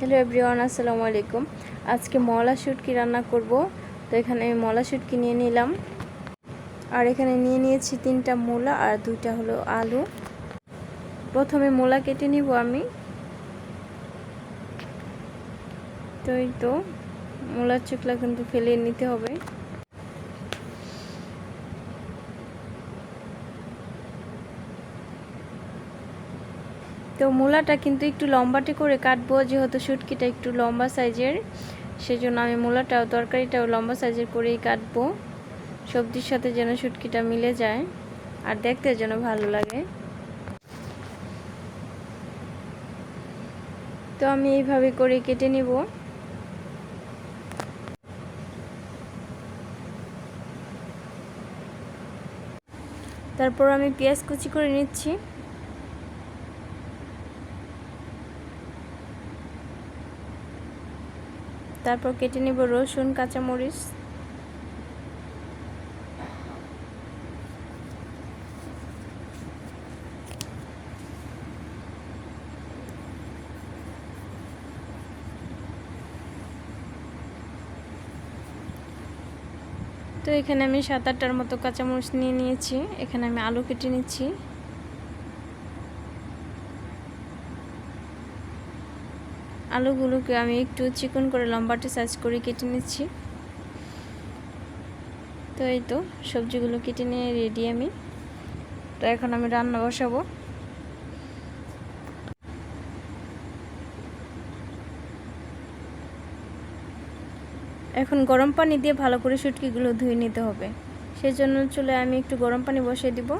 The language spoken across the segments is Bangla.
হ্যালো এভরিওয়ান, আসসালামু আলাইকুম। আজকে মলা শুটকি রান্না করব। তো এখানে আমি মলা শুটকি নিয়ে নিলাম। আর এখানে নিয়ে নিয়েছি তিনটা মূলা আর দুইটা হলো আলু। প্রথমে মূলা কেটে নিব আমি। তো এই তো, মূলার চুকলা কিন্তু ফেলে নিতে হবে। তো মূলাটা কিন্তু একটু লম্বাটে করে কাটবো, যেহেতু শুটকিটা একটু লম্বা সাইজের, সেজন্য আমি মূলাটাও, তরকারিটাও লম্বা সাইজের করেই কাটবো, সবজির সাথে যেন শুটকিটা মিলে যায়, আর দেখতে যেন ভালো লাগে। তো আমি এইভাবে করে কেটে নিব। তারপর আমি পেঁয়াজ কুচি করে নিচ্ছি। তারপর কেটে নিব রসুন, কাঁচামরিচ। তো এখানে আমি সাত আটটার মতো কাঁচামরিচ নিয়ে নিয়েছি। এখানে আমি আলু কেটে নিচ্ছি। আলুগুলোকে আমি একটু চিকন করে লম্বাটে সাইজ করে কেটে নিচ্ছি। তো এই তো, সবজিগুলো কেটে নিয়ে রেডি আমি। তো এখন আমি রান্না বসাবো। এখন গরম পানি দিয়ে ভালো করে শুটকিগুলো ধুয়ে নিতে হবে। সেই জন্য চলে আমি একটু গরম পানি বসিয়ে দিব।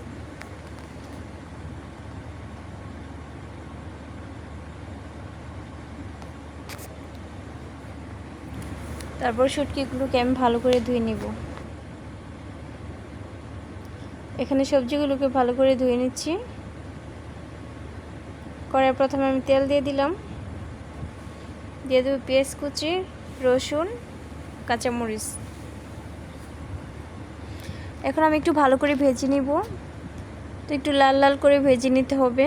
তারপর শুটকিগুলোকে আমি ভালো করে ধুয়ে নিব। এখানে সবজিগুলোকে ভালো করে ধুয়ে নিচ্ছি। করার প্রথমে আমি তেল দিয়ে দিলাম। দিয়ে দেবো পেঁয়াজ কুচি, রসুন, কাঁচামরিচ। এখন আমি একটু ভালো করে ভেজে নিব। তো একটু লাল লাল করে ভেজে নিতে হবে।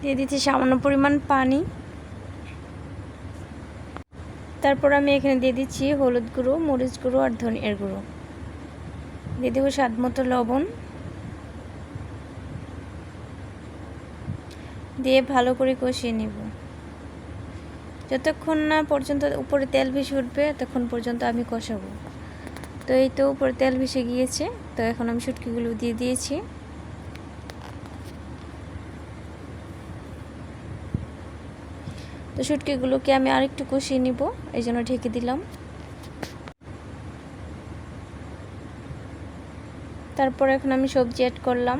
দিয়ে দিচ্ছি সামান্য পরিমাণ পানি। তারপর আমি এখানে দিয়ে দিচ্ছি হলুদ গুঁড়ো, মরিচ গুঁড়ো আর ধনিয়ার গুঁড়ো। দিয়ে দেবো স্বাদ মতো লবণ। দিয়ে ভালো করে কষিয়ে নেব। যতক্ষণ না পর্যন্ত উপরে তেল ভেসে উঠবে, ততক্ষণ পর্যন্ত আমি কষাবো। তো এই তো উপরে তেল ভেসে গিয়েছে, তো এখন আমি শুটকিগুলো দিয়ে দিয়েছি। তো শুটকিগুলোকে আমি আরেকটু কষিয়ে নিব, এই জন্য ঢেকে দিলাম। তারপর এখন আমি সবজি অ্যাড করলাম।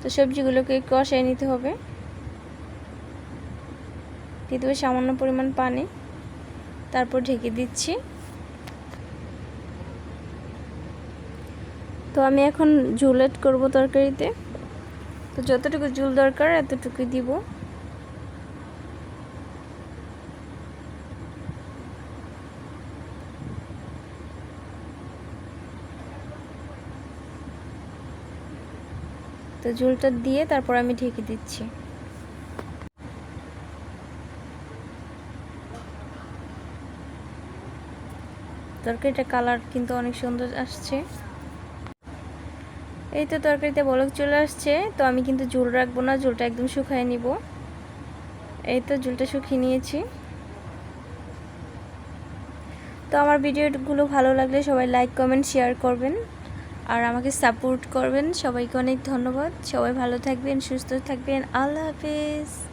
তো সবজিগুলোকে কষাই নিতে হবে। দিয়ে দেবো সামান্য পরিমাণ পানি। তারপর ঢেকে দিচ্ছি। তো আমি এখন ঝুল অ্যাড করব তরকারিতে। তো যতটুকু ঝুল দরকার এতটুকুই দিব। তো ঝোলটা দিয়ে তারপর আমি ঢেকে দিচ্ছি। তরকারিটা কালার কিন্তু অনেক সুন্দর আসছে। এই তো তরকারিতে বলক চলে আসছে, তো আমি কিন্তু ঝোল রাখব না, ঝোলটা একদম শুকায় নিব। এই তো ঝোলটা শুকিয়ে নিয়েছি। তো আমার ভিডিওগুলো ভালো লাগলে সবাই লাইক কমেন্ট শেয়ার করবেন। আর আমাকে সাপোর্ট করবেন। সবাইকে অনেক ধন্যবাদ। সবাই ভালো থাকবেন সুস্থ থাকবেন। আল্লাহ হাফেজ।